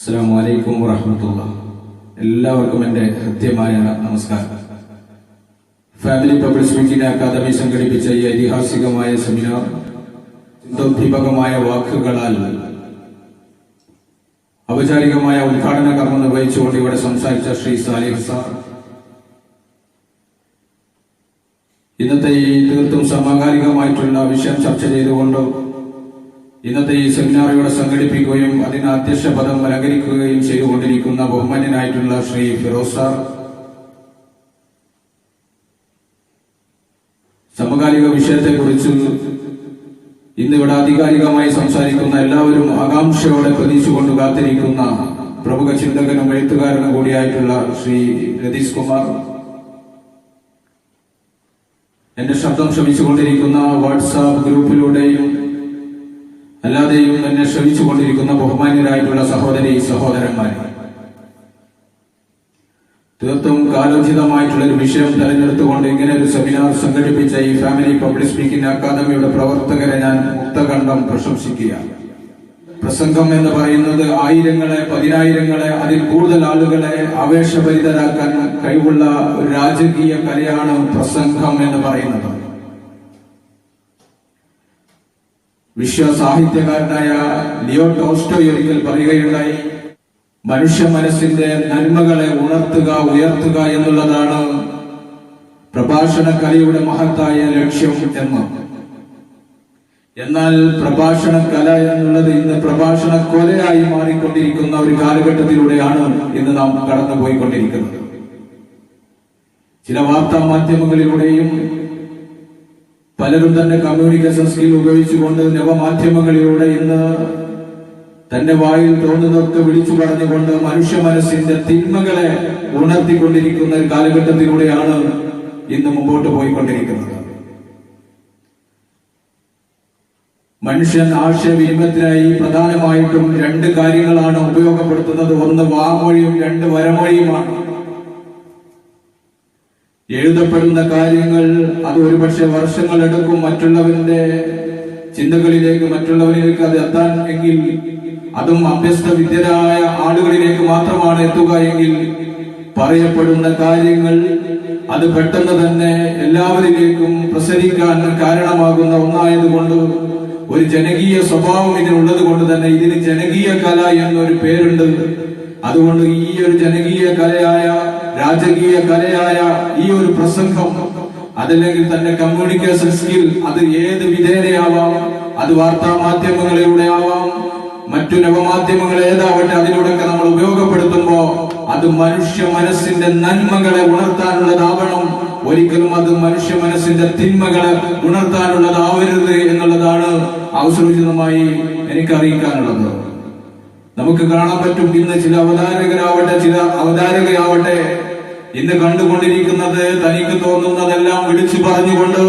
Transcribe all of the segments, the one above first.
അസ്സാം വലൈക്കും വറഹമത്തുള്ള. എല്ലാവർക്കും എന്റെ ഹൃദ്യമായ നമസ്കാരം. ഫാമിലി പബ്ലിക് സ്പീക്കിംഗ് അക്കാദമി സംഘടിപ്പിച്ച ഈ ഐതിഹാസികമായ സെമിനാർ ചിന്തോദ്ദീപകമായ വാക്കുകളാൽ ഔപചാരികമായ ഉദ്ഘാടന കർമ്മം നിർവഹിച്ചുകൊണ്ട് ഇവിടെ സംസാരിച്ച ശ്രീ സാലിഹ് സാർ. ഇന്നത്തെ ഈ തീർത്തും സമകാലികമായിട്ടുള്ള വിഷയം ചർച്ച ചെയ്തുകൊണ്ട് ഇന്നത്തെ ഈ സെമിനാർ ഇവിടെ സംഘടിപ്പിക്കുകയും അതിന് അധ്യക്ഷ പദം അലങ്കരിക്കുകയും ചെയ്തുകൊണ്ടിരിക്കുന്ന ബഹുമാന്യനായിട്ടുള്ള ശ്രീ ഫിറോസ് സാർ. സമകാലിക വിഷയത്തെക്കുറിച്ച് ഇന്ന് ഇവിടെ ആധികാരികമായി സംസാരിക്കുന്ന എല്ലാവരും ആകാംക്ഷയോടെ പ്രതീക്ഷിച്ചുകൊണ്ട് കാത്തിരിക്കുന്ന പ്രമുഖ ചിന്തകനും എഴുത്തുകാരനും കൂടിയായിട്ടുള്ള ശ്രീ രതീഷ് കുമാർ. എന്റെ ശബ്ദം ശ്രമിച്ചുകൊണ്ടിരിക്കുന്ന വാട്സാപ്പ് ഗ്രൂപ്പിലൂടെയും അല്ലാതെയും എന്നെ ശ്രമിച്ചുകൊണ്ടിരിക്കുന്ന ബഹുമാന്യരായിട്ടുള്ള സഹോദരി സഹോദരന്മാരെ. തീർത്തും കാലോചിതമായിട്ടുള്ള ഒരു വിഷയം തെരഞ്ഞെടുത്തുകൊണ്ട് ഇങ്ങനെ ഒരു സെമിനാർ സംഘടിപ്പിച്ച ഈ ഫാമിലി പബ്ലിക് സ്പീക്കിംഗ് അക്കാദമിയുടെ പ്രവർത്തകരെ ഞാൻ മുക്തകണ്ഠം പ്രശംസിക്കുകയാണ്. പ്രസംഗം എന്ന് പറയുന്നത് ആയിരങ്ങളെ പതിനായിരങ്ങളെ അതിൽ കൂടുതൽ ആളുകളെ ആവേശഭരിതരാക്കാൻ കഴിവുള്ള ഒരു രാജകീയ കലയാണ് പ്രസംഗം എന്ന് പറയുന്നത്. വിശ്വ സാഹിത്യകാരനായ ലിയോ ടോസ്റ്റോ ഒരിക്കൽ പറയുകയുണ്ടായി മനുഷ്യ മനസ്സിന്റെ നന്മകളെ ഉണർത്തുക ഉയർത്തുക എന്നുള്ളതാണ് പ്രഭാഷണ കലയുടെ മഹത്തായ ലക്ഷ്യം എന്ന്. എന്നാൽ പ്രഭാഷണ കല എന്നുള്ളത് ഇന്ന് പ്രഭാഷണ കൊലയായി മാറിക്കൊണ്ടിരിക്കുന്ന ഒരു കാലഘട്ടത്തിലൂടെയാണ് ഇന്ന് നാം കടന്നുപോയിക്കൊണ്ടിരിക്കുന്നത്. ചില വാർത്താ മാധ്യമങ്ങളിലൂടെയും പലരും തന്നെ കമ്മ്യൂണിക്കേഷൻ സ്കിൽ ഉപയോഗിച്ചുകൊണ്ട് നവമാധ്യമങ്ങളിലൂടെ ഇന്ന് തന്റെ വായിൽ തോന്നുന്നതൊക്കെ വിളിച്ചു പറഞ്ഞുകൊണ്ട് മനുഷ്യ മനസ്സിന്റെ തിന്മകളെ ഉണർത്തിക്കൊണ്ടിരിക്കുന്ന ഒരു കാലഘട്ടത്തിലൂടെയാണ് ഇന്ന് മുമ്പോട്ട് പോയിക്കൊണ്ടിരിക്കുന്നത്. മനുഷ്യൻ ആശയവിനിമയത്തിനായി പ്രധാനമായിട്ടും രണ്ട് കാര്യങ്ങളാണ് ഉപയോഗപ്പെടുത്തുന്നത്. ഒന്ന് വാമൊഴിയും രണ്ട് വരമൊഴിയുമാണ്. എഴുതപ്പെടുന്ന കാര്യങ്ങൾ അത് ഒരുപക്ഷെ വർഷങ്ങൾ എടുക്കും മറ്റുള്ളവരുടെ ചിന്തകളിലേക്ക് മറ്റുള്ളവരിലേക്ക് അത് എത്താൻ എങ്കിൽ അതും അഭ്യസ്ത വിദ്യരായ ആളുകളിലേക്ക് മാത്രമാണ് എത്തുക എങ്കിൽ പറയപ്പെടുന്ന കാര്യങ്ങൾ അത് പെട്ടെന്ന് തന്നെ എല്ലാവരിലേക്കും പ്രസരിക്കാൻ കാരണമാകുന്ന ഒന്നായതുകൊണ്ട് ഒരു ജനകീയ സ്വഭാവം ഇതിനുള്ളത് കൊണ്ട് തന്നെ ഇതിന് ജനകീയ കല എന്നൊരു പേരുണ്ട്. അതുകൊണ്ട് ഈ ഒരു ജനകീയ കലയായ രാജകീയ കലയായ ഈ ഒരു പ്രസംഗം അതല്ലെങ്കിൽ തന്റെ കമ്മ്യൂണിക്കേഷൻ സ്കിൽ അത് ഏത് വിധേനയാവാം അത് വാർത്താ മാധ്യമങ്ങളിലൂടെ ആവാം മറ്റു നവമാധ്യമങ്ങൾ ഏതാവട്ടെ അതിലൂടെയൊക്കെ നമ്മൾ ഉപയോഗപ്പെടുത്തുമ്പോ അത് മനുഷ്യ മനസ്സിന്റെ നന്മകളെ ഉണർത്താനുള്ളതാവണം. ഒരിക്കലും അത് മനുഷ്യ മനസ്സിന്റെ തിന്മകളെ ഉണർത്താനുള്ളതാവരുത് എന്നുള്ളതാണ് അവസരോചിതമായി എനിക്ക് അറിയിക്കാനുള്ളത് നമുക്ക് കാണാൻ പറ്റും ഇന്ന് ചില അവതാരകരാവട്ടെ ചില അവതാരകയാവട്ടെ. ഇന്ന് കണ്ടുകൊണ്ടിരിക്കുന്നത് തനിക്ക് തോന്നുന്നതെല്ലാം വിളിച്ചു പറഞ്ഞുകൊണ്ട്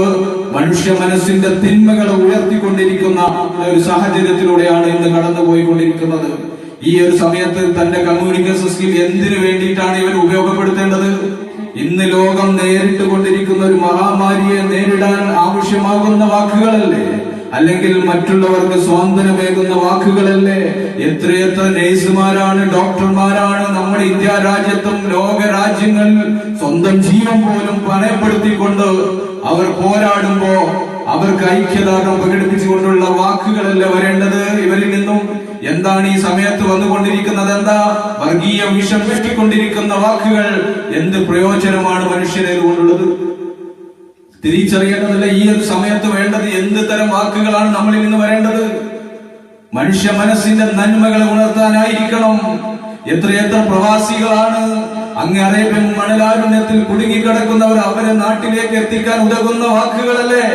മനുഷ്യ മനസ്സിന്റെ തിന്മകളെ ഉയർത്തിക്കൊണ്ടിരിക്കുന്ന ഒരു സാഹചര്യത്തിലൂടെയാണ് ഇന്ന് കടന്നുപോയിക്കൊണ്ടിരിക്കുന്നത്. ഈ ഒരു സമയത്ത് തന്റെ കമ്മ്യൂണിക്കേഷൻ സ്കിൽ എന്തിനു വേണ്ടിയിട്ടാണ് ഇവർ ഉപയോഗപ്പെടുത്തേണ്ടത്? ഇന്ന് ലോകം നേരിട്ട് കൊണ്ടിരിക്കുന്ന ഒരു മഹാമാരിയെ നേരിടാൻ ആവശ്യമാകുന്ന വാക്കുകളല്ലേ? അല്ലെങ്കിൽ മറ്റുള്ളവർക്ക് സ്വാതന്ത്ര്യമേകുന്ന വാക്കുകളല്ലേ? എത്രയെത്ര നഴ്സുമാരാണ് ഡോക്ടർമാരാണ് നമ്മുടെ ഇന്ത്യ രാജ്യത്തും ലോക രാജ്യങ്ങൾ സ്വന്തം ജീവൻ പോലും പണയപ്പെടുത്തിക്കൊണ്ട് അവർ പോരാടുമ്പോ അവർക്ക് ഐക്യദാർഢ്യം പ്രകടിപ്പിച്ചുകൊണ്ടുള്ള വാക്കുകളല്ല വരേണ്ടത്? ഇവരിൽ നിന്നും എന്താണ് ഈ സമയത്ത് വന്നുകൊണ്ടിരിക്കുന്നത്? എന്താ? വർഗീയ വിഷം വെട്ടിക്കൊണ്ടിരിക്കുന്ന വാക്കുകൾ എന്ത് പ്രയോജനമാണ് മനുഷ്യരെ കൊണ്ടുള്ളത്? തിരിച്ചറിയേണ്ടതല്ല. ഈ ഒരു സമയത്ത് വേണ്ടത് എന്ത് തരം വാക്കുകളാണ് നമ്മളിൽ നിന്ന് വരേണ്ടത്? മനുഷ്യ മനസ്സിന്റെ നന്മകളെ ഉണർത്താനായിരിക്കണം. എത്രയെത്ര പ്രവാസികളാണ് അങ്ങ് അറേബ്യൻ മണലാരുണ്യത്തിൽ കുടുങ്ങിക്കിടക്കുന്നവർ അവരെ നാട്ടിലേക്ക് എത്തിക്കാൻ ഉതകുന്ന വാക്കുകളല്ലേ?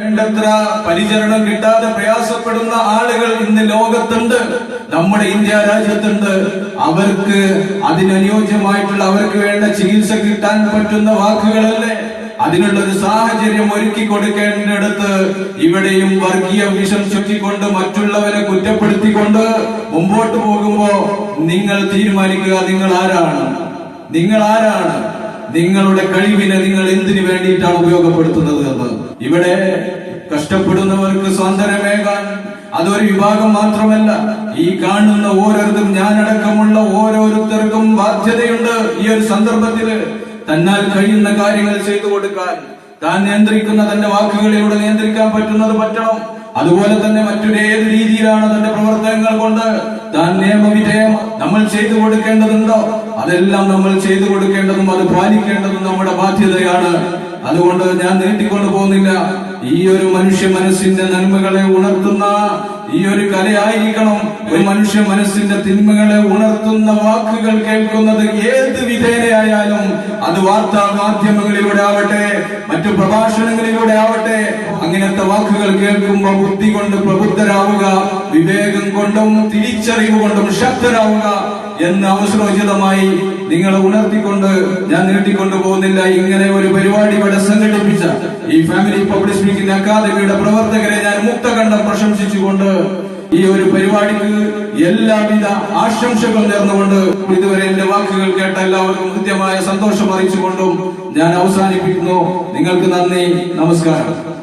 വേണ്ടത്ര പരിചരണം കിട്ടാതെ പ്രയാസപ്പെടുന്ന ആളുകൾ ഇന്ന് ലോകത്തുണ്ട് നമ്മുടെ ഇന്ത്യ രാജ്യത്തുണ്ട്. അവർക്ക് അതിനനുയോജ്യമായിട്ടുള്ള അവർക്ക് വേണ്ട ചികിത്സ കിട്ടാൻ പറ്റുന്ന വാക്കുകളല്ലേ? അതിനുള്ള ഒരു സാഹചര്യം ഒരുക്കി കൊടുക്കേണ്ടിടത്ത് ഇവിടെയും വർഗീയ വിഷം ചുറ്റിക്കൊണ്ട് മറ്റുള്ളവരെ കുറ്റപ്പെടുത്തിക്കൊണ്ട് മുമ്പോട്ട് പോകുമ്പോ നിങ്ങൾ തീരുമാനിക്കുക നിങ്ങൾ ആരാണ്? നിങ്ങൾ ആരാണ്? നിങ്ങളുടെ കഴിവിനെ നിങ്ങൾ എന്തിനു വേണ്ടിയിട്ടാണ് ഉപയോഗപ്പെടുത്തുന്നത് എന്ന്. ഇവിടെ കഷ്ടപ്പെടുന്നവർക്ക് സ്വാതന്ത്ര്യമേകാൻ അതൊരു വിഭാഗം മാത്രമല്ല. ഈ കാണുന്ന ഓരോരുത്തരും ഞാനടക്കമുള്ള ഓരോരുത്തർക്കും ബാധ്യതയുണ്ട് ഈ ഒരു സന്ദർഭത്തിൽ. തന്നാൽ കഴിയുന്ന കാര്യങ്ങൾ ചെയ്തു കൊടുക്കാൻ. താൻ നിയന്ത്രിക്കുന്ന തന്റെ വാക്കുകളിലൂടെ നിയന്ത്രിക്കാൻ പറ്റുന്നത് പറ്റണം. അതുപോലെ തന്നെ മറ്റൊരു ഏത് രീതിയിലാണ് തന്റെ പ്രവർത്തനങ്ങൾ കൊണ്ട് താൻ നിയമവിധേയം നമ്മൾ ചെയ്തു കൊടുക്കേണ്ടതുണ്ടോ? അതെല്ലാം നമ്മൾ ചെയ്തു കൊടുക്കേണ്ടതും അത് പാലിക്കേണ്ടതും നമ്മുടെ ബാധ്യതയാണ്. അതുകൊണ്ട് ഞാൻ നീട്ടിക്കൊണ്ടു പോകുന്നില്ല. ഈ ഒരു മനുഷ്യ മനസ്സിന്റെ നന്മകളെ ഉണർത്തുന്ന ഈ ഒരു കലയായിരിക്കണം ഒരു മനുഷ്യ മനസ്സിന്റെ തിന്മകളെ ഉണർത്തുന്ന വാക്കുകൾ കേൾക്കുന്നത് ഏത് വിധേനയായാലും അത് വാർത്താ മാധ്യമങ്ങളിലൂടെ ആവട്ടെ മറ്റു പ്രഭാഷണങ്ങളിലൂടെ ആവട്ടെ അങ്ങനത്തെ വാക്കുകൾ കേൾക്കുമ്പോൾ ബുദ്ധി കൊണ്ട് പ്രബുദ്ധരാവുക വിവേകം കൊണ്ടും തിരിച്ചറിവ് കൊണ്ടും ശക്തരാവുക എന്ന് അവസരോചിതമായി നിങ്ങൾ ഉണർത്തിക്കൊണ്ട് ഞാൻ നീട്ടിക്കൊണ്ടു പോകുന്നില്ല ഇങ്ങനെ ഒരു പരിപാടി ഇവിടെ സംഘടിപ്പിച്ച ഈ ഫാമിലി പബ്ലിക് സ്പീക്കിംഗ് അക്കാദമിയുടെ പ്രവർത്തകരെ ഞാൻ മുക്തകണ്ഠം പ്രശംസിച്ചുകൊണ്ട് ഈ ഒരു പരിപാടിക്ക് എല്ലാവിധ ആശംസകളും നേർന്നുകൊണ്ട് ഇതുവരെ എന്റെ വാക്കുകൾ കേട്ട എല്ലാവർക്കും കൃത്യമായ സന്തോഷം അറിയിച്ചുകൊണ്ടും ഞാൻ അവസാനിപ്പിക്കുന്നു. നിങ്ങൾക്ക് നന്ദി നമസ്കാരം.